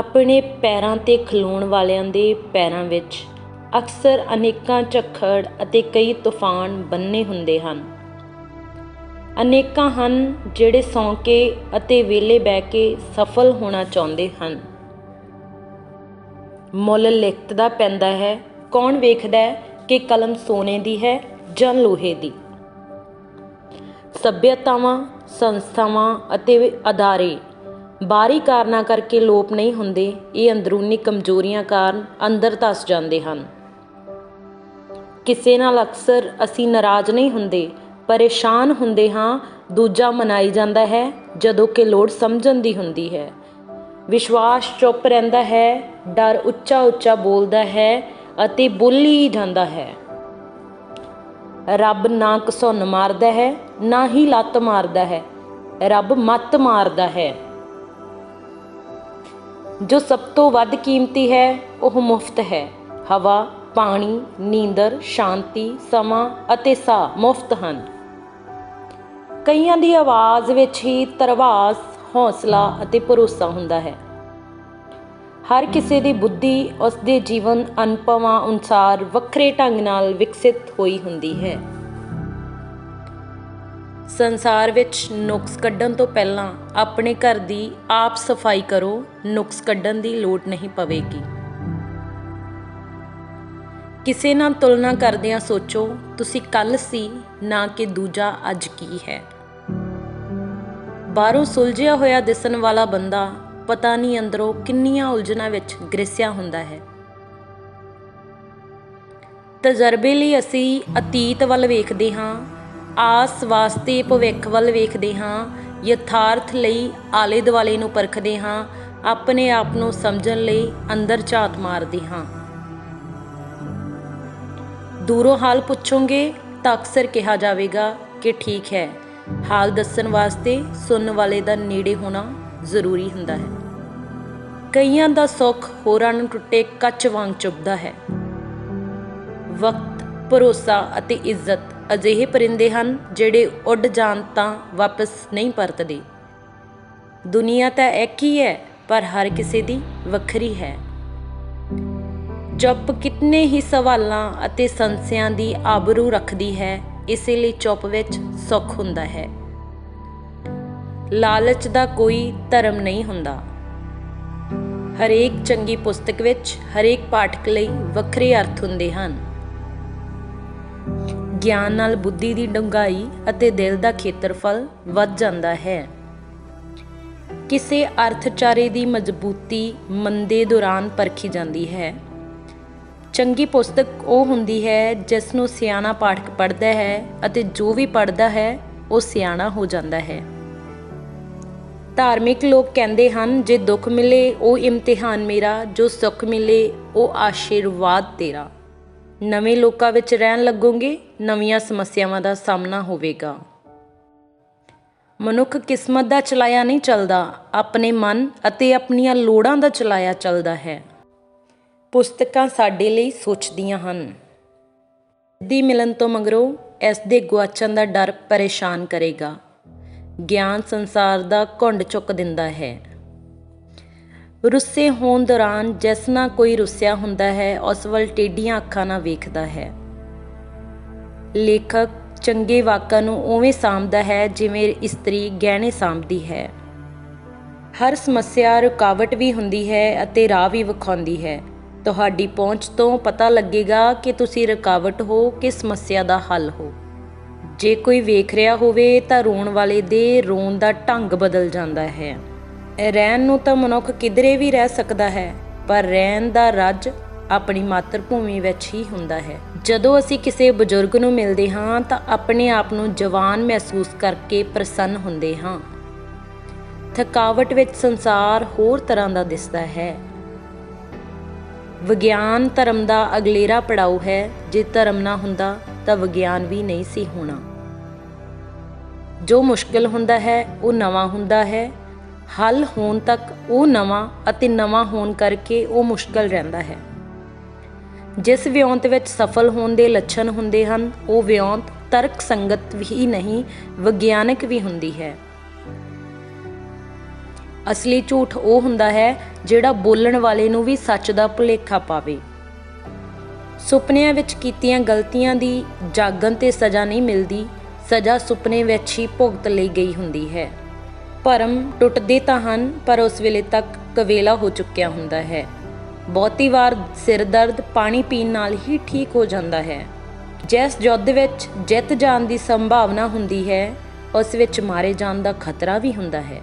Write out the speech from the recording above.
ਆਪਣੇ ਪੈਰਾਂ 'ਤੇ ਖਲੋਣ ਵਾਲਿਆਂ ਦੇ ਪੈਰਾਂ ਵਿੱਚ ਅਕਸਰ ਅਨੇਕਾਂ ਝੱਖੜ ਅਤੇ ਕਈ ਤੂਫਾਨ ਬੰਨੇ ਹੁੰਦੇ ਹਨ। ਅਨੇਕਾਂ ਹਨ ਜਿਹੜੇ ਸੌਂ ਕੇ ਅਤੇ ਵਿਹਲੇ ਬਹਿ ਕੇ ਸਫਲ ਹੋਣਾ ਚਾਹੁੰਦੇ ਹਨ। ਮੁੱਲ ਲਿਖਤ ਦਾ ਪੈਂਦਾ ਹੈ, ਕੌਣ ਵੇਖਦਾ ਹੈ ਕਿ ਕਲਮ ਸੋਨੇ ਦੀ ਹੈ ਜਾਂ ਲੋਹੇ ਦੀ? ਸੱਭਿਅਤਾਵਾਂ, ਸੰਸਥਾਵਾਂ ਅਤੇ ਅਦਾਰੇ ਬਾਹਰੀ ਕਾਰਨਾਂ ਕਰਕੇ ਲੋਪ ਨਹੀਂ ਹੁੰਦੇ, ਇਹ ਅੰਦਰੂਨੀ ਕਮਜ਼ੋਰੀਆਂ ਕਾਰਨ ਅੰਦਰ ਧਸ ਜਾਂਦੇ ਹਨ। ਕਿਸੇ ਨਾਲ ਅਕਸਰ ਅਸੀਂ ਨਾਰਾਜ਼ ਨਹੀਂ ਹੁੰਦੇ, ਪਰੇਸ਼ਾਨ ਹੁੰਦੇ ਹਾਂ, ਦੂਜਾ ਮਨਾਈ ਜਾਂਦਾ ਹੈ ਜਦੋਂ ਕਿ ਲੋੜ ਸਮਝਣ ਦੀ ਹੁੰਦੀ ਹੈ। ਵਿਸ਼ਵਾਸ ਚੁੱਪ ਰਹਿੰਦਾ ਹੈ, ਡਰ ਉੱਚਾ ਉੱਚਾ ਬੋਲਦਾ ਹੈ ਅਤੇ ਬੋਲੀ ਜਾਂਦਾ ਹੈ। ਰੱਬ ਨਾ ਘਸੁੰਨ ਮਾਰਦਾ ਹੈ, ਨਾ ਹੀ ਲੱਤ ਮਾਰਦਾ ਹੈ, ਰੱਬ ਮੱਤ ਮਾਰਦਾ ਹੈ। ਜੋ ਸਭ ਤੋਂ ਵੱਧ ਕੀਮਤੀ ਹੈ, ਉਹ ਮੁਫਤ ਹੈ। ਹਵਾ, ਪਾਣੀ, ਨੀਂਦਰ, ਸ਼ਾਂਤੀ, ਸਮਾਂ ਅਤੇ ਸਾਹ ਮੁਫਤ ਹਨ। ਕਈਆਂ ਦੀ ਆਵਾਜ਼ ਵਿੱਚ ਹੀ ਤਰਵਾਸ, ਹੌਸਲਾ ਅਤੇ ਭਰੋਸਾ ਹੁੰਦਾ ਹੈ। ਹਰ ਕਿਸੇ ਦੀ ਬੁੱਧੀ ਉਸ ਦੇ ਜੀਵਨ ਅਨੁਭਵਾਂ ਅਨੁਸਾਰ ਵੱਖਰੇ ਢੰਗ ਨਾਲ ਵਿਕਸਿਤ ਹੋਈ ਹੁੰਦੀ ਹੈ। ਸੰਸਾਰ ਵਿੱਚ ਨੁਕਸ ਕੱਢਣ ਤੋਂ ਪਹਿਲਾਂ ਆਪਣੇ ਘਰ ਦੀ ਆਪ ਸਫ਼ਾਈ ਕਰੋ, ਨੁਕਸ ਕੱਢਣ ਦੀ ਲੋੜ ਨਹੀਂ ਪਵੇਗੀ। ਕਿਸੇ ਨਾਲ ਤੁਲਨਾ ਕਰਦਿਆਂ ਸੋਚੋ, ਤੁਸੀਂ ਕੱਲ ਸੀ, ਨਾ ਕਿ ਦੂਜਾ ਅੱਜ ਕੀ ਹੈ। ਬਾਹਰੋਂ ਸੁਲਝਿਆ ਹੋਇਆ ਦਿਸਣ ਵਾਲਾ ਬੰਦਾ ਪਤਾ ਨਹੀਂ ਅੰਦਰੋਂ ਕਿੰਨੀਆਂ ਉਲਝਣਾਂ ਵਿੱਚ ਗ੍ਰਿਸਿਆ ਹੁੰਦਾ ਹੈ। ਤਜਰਬੇ ਲਈ ਅਸੀਂ ਅਤੀਤ ਵੱਲ ਵੇਖਦੇ ਹਾਂ ਆਸ ਵਾਸਤੇ ਭਵਿੱਖ ਵੱਲ ਵੇਖਦੇ ਹਾਂ, ਯਥਾਰਥ ਲਈ ਆਲੇ ਦੁਆਲੇ ਨੂੰ ਪਰਖਦੇ ਹਾਂ, ਆਪਣੇ ਆਪ ਨੂੰ ਸਮਝਣ ਲਈ ਅੰਦਰ ਝਾਤ ਮਾਰਦੇ ਹਾਂ। ਦੂਰੋਂ ਹਾਲ ਪੁੱਛੋਗੇ ਤਾਂ ਅਕਸਰ ਕਿਹਾ ਜਾਵੇਗਾ ਕਿ ਠੀਕ ਹੈ। ਹਾਲ ਦੱਸਣ ਵਾਸਤੇ ਸੁਣਨ ਵਾਲੇ ਦਾ ਨੇੜੇ ਹੋਣਾ ਜ਼ਰੂਰੀ ਹੁੰਦਾ ਹੈ। ਕਈਆਂ ਦਾ ਸੁੱਖ ਹੋਰਾਂ ਨੂੰ ਟੁੱਟੇ ਕੱਚ ਵਾਂਗ ਚੁੱਭਦਾ ਹੈ। ਵਕਤ, ਭਰੋਸਾ ਅਤੇ ਇੱਜ਼ਤ ਅਜਿਹੇ ਪਰਿੰਦੇ ਹਨ ਜਿਹੜੇ ਉੱਡ ਜਾਣ ਤਾਂ ਵਾਪਸ ਨਹੀਂ ਪਰਤਦੇ। ਦੁਨੀਆ ਤਾਂ ਇੱਕ ਹੀ ਹੈ, ਪਰ ਹਰ ਕਿਸੇ ਦੀ ਵੱਖਰੀ ਹੈ। ਚੁੱਪ ਕਿਤਨੇ ਹੀ ਸਵਾਲਾਂ ਅਤੇ ਸੰਸਿਆਂ ਦੀ ਆਬਰੂ ਰੱਖਦੀ ਹੈ, ਇਸੇ ਲਈ ਚੁੱਪ ਵਿੱਚ ਸੁੱਖ ਹੁੰਦਾ ਹੈ। ਲਾਲਚ ਦਾ ਕੋਈ ਧਰਮ ਨਹੀਂ ਹੁੰਦਾ। ਹਰੇਕ ਚੰਗੀ ਪੁਸਤਕ ਵਿੱਚ ਹਰੇਕ ਪਾਠਕ ਲਈ ਵੱਖਰੇ ਅਰਥ ਹੁੰਦੇ ਹਨ। ਗਿਆਨ ਨਾਲ ਬੁੱਧੀ ਦੀ ਡੂੰਘਾਈ ਅਤੇ ਦਿਲ ਦਾ ਖੇਤਰਫਲ ਵੱਧ ਜਾਂਦਾ ਹੈ। ਕਿਸੇ ਅਰਥਚਾਰੇ ਦੀ ਮਜ਼ਬੂਤੀ ਮੰਦੇ ਦੌਰਾਨ ਪਰਖੀ ਜਾਂਦੀ ਹੈ। ਚੰਗੀ ਪੁਸਤਕ ਉਹ ਹੁੰਦੀ ਹੈ ਜਿਸ ਨੂੰ ਸਿਆਣਾ ਪਾਠਕ ਪੜ੍ਹਦਾ ਹੈ ਅਤੇ ਜੋ ਵੀ ਪੜ੍ਹਦਾ ਹੈ, ਉਹ ਸਿਆਣਾ ਹੋ ਜਾਂਦਾ ਹੈ। ਧਾਰਮਿਕ ਲੋਕ ਕਹਿੰਦੇ ਹਨ, ਜੇ ਦੁੱਖ ਮਿਲੇ, ਉਹ ਇਮਤਿਹਾਨ ਮੇਰਾ, ਜੋ ਸੁੱਖ ਮਿਲੇ, ਉਹ ਆਸ਼ੀਰਵਾਦ ਤੇਰਾ। ਨਵੇਂ ਲੋਕਾਂ ਵਿੱਚ ਰਹਿਣ ਲੱਗੋਗੇ, ਨਵੀਆਂ ਸਮੱਸਿਆਵਾਂ ਦਾ ਸਾਹਮਣਾ ਹੋਵੇਗਾ। ਮਨੁੱਖ ਕਿਸਮਤ ਦਾ ਚਲਾਇਆ ਨਹੀਂ ਚੱਲਦਾ, ਆਪਣੇ ਮਨ ਅਤੇ ਆਪਣੀਆਂ ਲੋੜਾਂ ਦਾ ਚਲਾਇਆ ਚੱਲਦਾ ਹੈ। ਪੁਸਤਕਾਂ ਸਾਡੇ ਲਈ ਸੋਚਦੀਆਂ ਹਨ। ਦੀ ਮਿਲਣ ਤੋਂ ਮਗਰੋਂ ਇਸ ਦੇ ਗੁਆਚਣ ਦਾ ਡਰ ਪਰੇਸ਼ਾਨ ਕਰੇਗਾ। ਗਿਆਨ ਸੰਸਾਰ ਦਾ ਘੁੰਡ ਚੁੱਕ ਦਿੰਦਾ ਹੈ। ਰੁੱਸੇ ਹੋਣ ਦੌਰਾਨ ਜਿਸ ਨਾਲ ਕੋਈ ਰੁੱਸਿਆ ਹੁੰਦਾ ਹੈ, ਉਸ ਵੱਲ ਟੇਡੀਆਂ ਅੱਖਾਂ ਨਾਲ ਵੇਖਦਾ ਹੈ। ਲੇਖਕ ਚੰਗੇ ਵਾਕਾਂ ਨੂੰ ਉਵੇਂ ਸਾਂਭਦਾ ਹੈ ਜਿਵੇਂ ਇਸਤਰੀ ਗਹਿਣੇ ਸਾਂਭਦੀ ਹੈ। ਹਰ ਸਮੱਸਿਆ ਰੁਕਾਵਟ ਵੀ ਹੁੰਦੀ ਹੈ ਅਤੇ ਰਾਹ ਵੀ ਵਿਖਾਉਂਦੀ ਹੈ। ਤੁਹਾਡੀ ਪਹੁੰਚ ਤੋਂ ਪਤਾ ਲੱਗੇਗਾ ਕਿ ਤੁਸੀਂ ਰੁਕਾਵਟ ਹੋ ਕਿ ਸਮੱਸਿਆ ਦਾ ਹੱਲ ਹੋ। ਜੇ ਕੋਈ ਵੇਖ ਰਿਹਾ ਹੋਵੇ ਤਾਂ ਰੋਣ ਵਾਲੇ ਦੇ ਰੋਣ ਦਾ ਢੰਗ ਬਦਲ ਜਾਂਦਾ ਹੈ। ਰਹਿਣ ਨੂੰ ਤਾਂ ਮਨੁੱਖ ਕਿਧਰੇ ਵੀ ਰਹਿ ਸਕਦਾ ਹੈ, ਪਰ ਰਹਿਣ ਦਾ ਰੱਜ ਆਪਣੀ ਮਾਤਰ ਭੂਮੀ ਵਿੱਚ ਹੀ ਹੁੰਦਾ ਹੈ। ਜਦੋਂ ਅਸੀਂ ਕਿਸੇ ਬਜ਼ੁਰਗ ਨੂੰ ਮਿਲਦੇ ਹਾਂ, ਤਾਂ ਆਪਣੇ ਆਪ ਨੂੰ ਜਵਾਨ ਮਹਿਸੂਸ ਕਰਕੇ ਪ੍ਰਸੰਨ ਹੁੰਦੇ ਹਾਂ। ਥਕਾਵਟ ਵਿੱਚ ਸੰਸਾਰ ਹੋਰ ਤਰ੍ਹਾਂ ਦਾ ਦਿਸਦਾ ਹੈ। ਵਿਗਿਆਨ ਧਰਮ ਦਾ ਅਗਲੇਰਾ ਪੜਾਉ ਹੈ, ਜੇ ਧਰਮ ਨਾ ਹੁੰਦਾ, ਤਾਂ ਵਿਗਿਆਨ ਵੀ ਨਹੀਂ ਸੀ ਹੋਣਾ। ਜੋ ਮੁਸ਼ਕਲ ਹੁੰਦਾ ਹੈ, ਉਹ ਨਵਾਂ ਹੁੰਦਾ ਹੈ ਹੱਲ ਹੋਣ ਤੱਕ ਉਹ ਨਵਾਂ ਅਤੇ ਨਵਾਂ ਹੋਣ ਕਰਕੇ ਉਹ ਮੁਸ਼ਕਲ ਰਹਿੰਦਾ ਹੈ। ਜਿਸ ਵਿਉਂਤ ਵਿੱਚ ਸਫਲ ਹੋਣ ਦੇ ਲੱਛਣ ਹੁੰਦੇ ਹਨ, ਉਹ ਵਿਉਂਤ ਤਰਕ ਸੰਗਤ ਵੀ ਨਹੀਂ, ਵਿਗਿਆਨਕ ਵੀ ਹੁੰਦੀ ਹੈ। ਅਸਲੀ ਝੂਠ ਉਹ ਹੁੰਦਾ ਹੈ ਜਿਹੜਾ ਬੋਲਣ ਵਾਲੇ ਨੂੰ ਵੀ ਸੱਚ ਦਾ ਭੁਲੇਖਾ ਪਾਵੇ। ਸੁਪਨਿਆਂ ਵਿੱਚ ਕੀਤੀਆਂ ਗਲਤੀਆਂ ਦੀ ਜਾਗਣ ਤੇ ਸਜ਼ਾ ਨਹੀਂ ਮਿਲਦੀ, ਸਜ਼ਾ ਸੁਪਨੇ ਵਿੱਚ ਹੀ ਭੁਗਤ ਲਈ ਗਈ ਹੁੰਦੀ ਹੈ। ਭਰਮ ਟੁੱਟਦੇ ਤਾਂ ਹਨ, ਪਰ ਉਸ ਵੇਲੇ ਤੱਕ ਕਵੇਲਾ ਹੋ ਚੁੱਕਿਆ ਹੁੰਦਾ ਹੈ। ਬਹੁਤੀ ਵਾਰ ਸਿਰ ਦਰਦ ਪਾਣੀ ਪੀਣ ਨਾਲ ਹੀ ਠੀਕ ਹੋ ਜਾਂਦਾ ਹੈ। ਜਿਸ ਯੁੱਧ ਵਿੱਚ ਜਿੱਤ ਜਾਣ ਦੀ ਸੰਭਾਵਨਾ ਹੁੰਦੀ ਹੈ, ਉਸ ਵਿੱਚ ਮਾਰੇ ਜਾਣ ਦਾ ਖਤਰਾ ਵੀ ਹੁੰਦਾ ਹੈ।